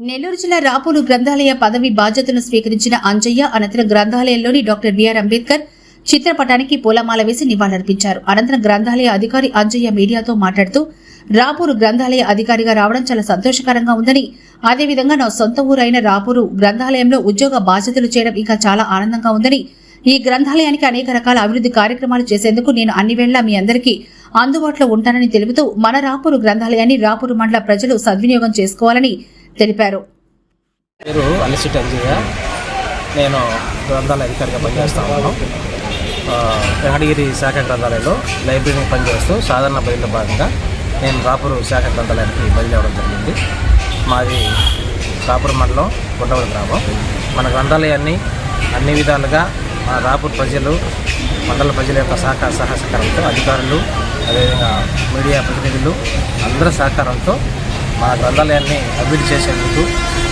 నెల్లూరు జిల్లా రాపూలు గ్రంథాలయ పదవి బాధ్యతను స్వీకరించిన అంజయ్య అనంతరం గ్రంథాలయంలోని డాక్టర్ బిఆర్ అంబేద్కర్ చిత్రపటానికి పూలమాల వేసి నివాళులర్పించారు. అనంతరం గ్రంథాలయ అధికారి అంజయ్య మీడియాతో మాట్లాడుతూ రాపూరు గ్రంథాలయ అధికారిగా రావడం చాలా సంతోషకరంగా ఉందని అదేవిధంగా నా సొంత ఊరైన రాపూరు గ్రంథాలయంలో ఉద్యోగ బాధ్యతలు చేయడం ఇంకా చాలా ఆనందంగా ఉందని ఈ గ్రంథాలయానికి అనేక రకాల అభివృద్ధి కార్యక్రమాలు చేసేందుకు నేను అన్ని వేళలా మీ అందరికీ అందుబాటులో ఉంటానని తెలుపుతూ మన రాపూరు గ్రంథాలయాన్ని రాపూరు మండల ప్రజలు సద్వినియోగం చేసుకోవాలని తెలిపారు. పేరు అలిసిట్ అంజయ్య. నేను గ్రంథాలయ అధికారిగా పనిచేస్తా ఉన్నాను. వెంకటగిరి శాఖ గ్రంథాలయంలో లైబ్రరీని పనిచేస్తూ సాధారణ బదిలీలో భాగంగా నేను రాపూరు శాఖ గ్రంథాలయానికి బదిలీ అవ్వడం జరిగింది. మాది రాపూర్ మండలం గుండవల గ్రామం. మన గ్రంథాలయాన్ని అన్ని విధాలుగా మన రాపూర్ ప్రజలు మండల ప్రజల యొక్క సహకార సహకారంతో అధికారులు అదేవిధంగా మీడియా ప్రతినిధులు అందరి సహకారంతో మన గ్రంథాలయాన్ని అభివృద్ధి చేసేందుకు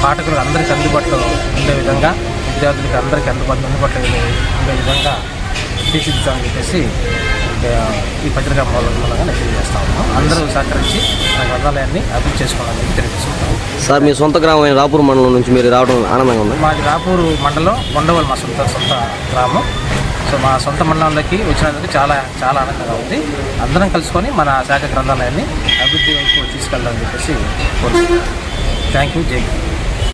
పాఠకులకు అందరికీ అందుబాటులో ఉండే విధంగా విద్యార్థులకి అందరికీ అందుబాటులో అందుబాటులో ఉండే విధంగా తీర్చిదిద్దామని చెప్పేసి ఈ పత్రికా మూల మూలంగా నేను తెలియజేస్తా ఉన్నాను. అందరూ సహకరించి మన గ్రంథాలయాన్ని అభివృద్ధి చేసుకోవాలని తెలియజేసుకుంటాము సార్ మీ సొంత గ్రామం రాపూర్ మండలం నుంచి మీరు రావడం ఆనందంగా ఉంది? మాది రాపూరు మండలం కొండవల్ మా సొంత సొంత గ్రామం. సో మా సొంత మండలంలోకి వచ్చినందుకు చాలా చాలా ఆనందంగా ఉంది. అందరం కలుసుకొని మన శాఖ గ్రంథాలయాన్ని అభివృద్ధి వైపు తీసుకెళ్ళాలని చెప్పేసి కోరుకుంటున్నాను థ్యాంక్ యూ జై